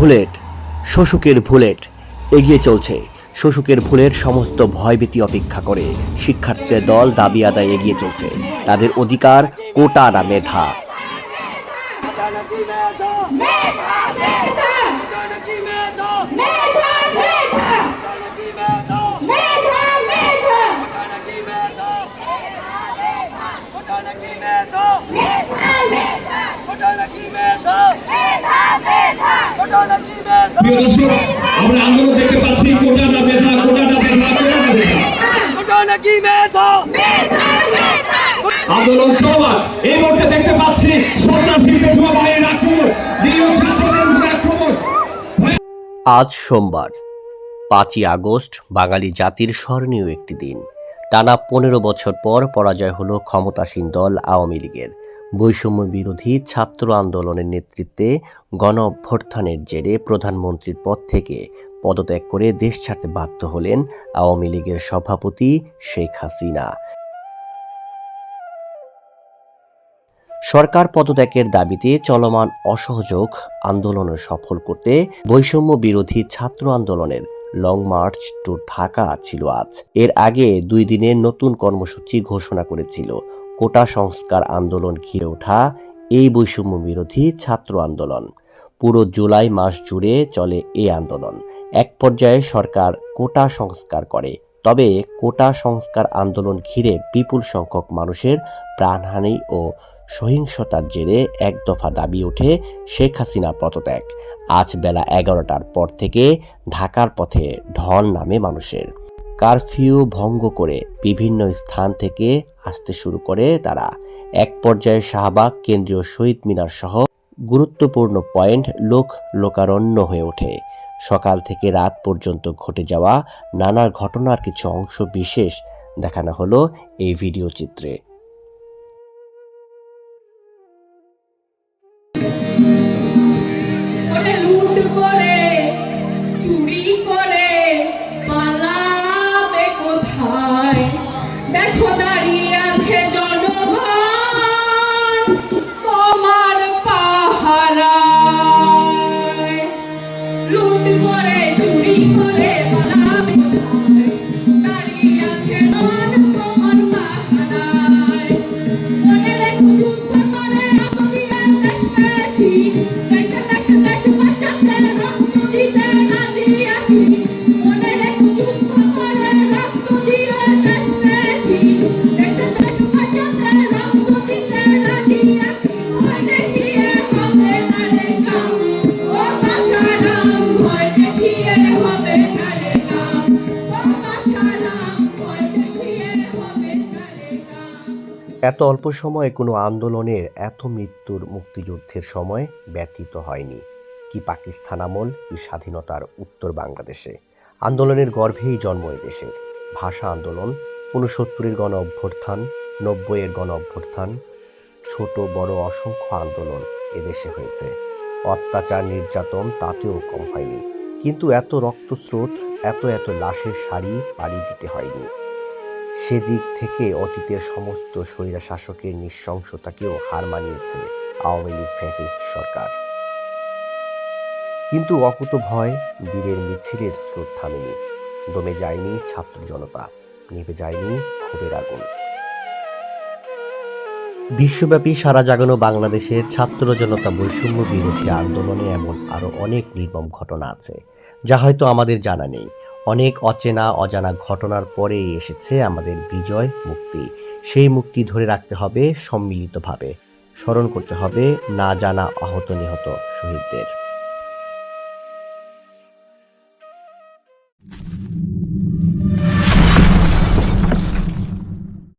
ভুলেট শোষকের ভুলেট এগিয়ে চলছে শোষকের ভুলের সমস্ত ভয়ভীতি অপেক্ষা করে শিক্ষার্থীদের দল দাবি আদায় এগিয়ে চলছে তাদের অধিকার কোটা না মেধা Janaki প্রিয় দর্শক আমরা আন্দোলন দেখতে পাচ্ছি এই মুহূর্তে দেখতে পাচ্ছি সন্ত্রাসী পেটুয়া বাহিনীর আক্রমণ নিরীহ ছাত্রদের উপরে আক্রমণ। আজ সোমবার পাঁচই আগস্ট বাঙালি জাতির স্মরণীয় একটি দিন। টানা পনেরো বছর পর পরাজয় হলো ক্ষমতাসীন দল আওয়ামী লীগের। বৈষম্য বিরোধী ছাত্র আন্দোলনের নেতৃত্বে গণ অভ্যর্থানের জেরে প্রধানমন্ত্রীর পদ থেকে পদত্যাগ করে দেশ ছাড়তে বাধ্য হলেন আওয়ামী লীগের সভাপতি শেখ হাসিনা। সরকার পদত্যাগের দাবিতে চলমান অসহযোগ আন্দোলন সফল করতে বৈষম্য বিরোধী ছাত্র আন্দোলনের লং মার্চ টু ঢাকা ছিল আজ। এর আগে দুই দিনের নতুন কর্মসূচি ঘোষণা করেছিল কোটা সংস্কার আন্দোলন ঘিরে ওঠা এই বৈষম্য বিরোধী ছাত্র আন্দোলন। পুরো জুলাই মাস জুড়ে চলে এই আন্দোলন। এক পর্যায়ে সরকার কোটা সংস্কার করে, তবে কোটা সংস্কার আন্দোলন ঘিরে বিপুল সংখ্যক মানুষের প্রাণহানি ও সহিংসতার জেরে এক দফা দাবি ওঠে শেখ হাসিনা পদত্যাগ। আজ বেলা এগারোটার পর থেকে ঢাকার পথে ঢল নামে মানুষের। কারফিউ ভঙ্গ করে বিভিন্ন স্থান থেকে আসতে শুরু করে তারা। এক পর্যায়ে শাহবাগ, কেন্দ্রীয় শহীদ মিনার সহ গুরুত্বপূর্ণ পয়েন্ট লোক লোকারণ্য হয়ে ওঠে। সকাল থেকে রাত পর্যন্ত ঘটে যাওয়া নানা ঘটনার কিছু অংশ বিশেষ দেখানো হলো এই ভিডিও চিত্রে। আছে জন এত অল্প সময়ে কোনো আন্দোলনের এত মৃত্যুর মুক্তিযুদ্ধের সময় ব্যতীত হয়নি। কি পাকিস্তান আমল, কি স্বাধীনতার উত্তর বাংলাদেশে। আন্দোলনের গর্ভেই জন্ম দেশের। ভাষা আন্দোলন, ঊনসত্তরের গণ অভ্যর্থান নব্বইয়ের গণ অভ্যর্থান ছোট, বড়, অসংখ্য আন্দোলন এদেশে হয়েছে। অত্যাচার, নির্যাতন তাতেও কম হয়নি। কিন্তু এত রক্তস্রোত, এত এত লাশের শাড়ি পাড়ি দিতে হয়নি। সেদিক থেকে অতীতের সমস্ত স্বৈরা শাসকের নৃশংসতাকেও হার মানিয়েছে আওয়ামী লীগ ফ্যাসিস্ট সরকার। কিন্তু অকুত ভয়, বীরের মিছিলের স্রোত থামেনি দমে যায়নি ছাত্র জনতা নিভে যায়নি ক্ষোভের আগুন। বিশ্বব্যাপী সারা জাগানো বাংলাদেশের ছাত্র জনতা বৈষম্য বিরোধী আন্দোলনে এমন আরও অনেক নির্মম ঘটনা আছে, যা হয়তো আমাদের জানা নেই। অনেক অচেনা, অজানা ঘটনার পরেই এসেছে আমাদের বিজয় মুক্তি। সেই মুক্তি ধরে রাখতে হবে সম্মিলিতভাবে। স্মরণ করতে হবে না জানা আহত নিহত শহীদদের।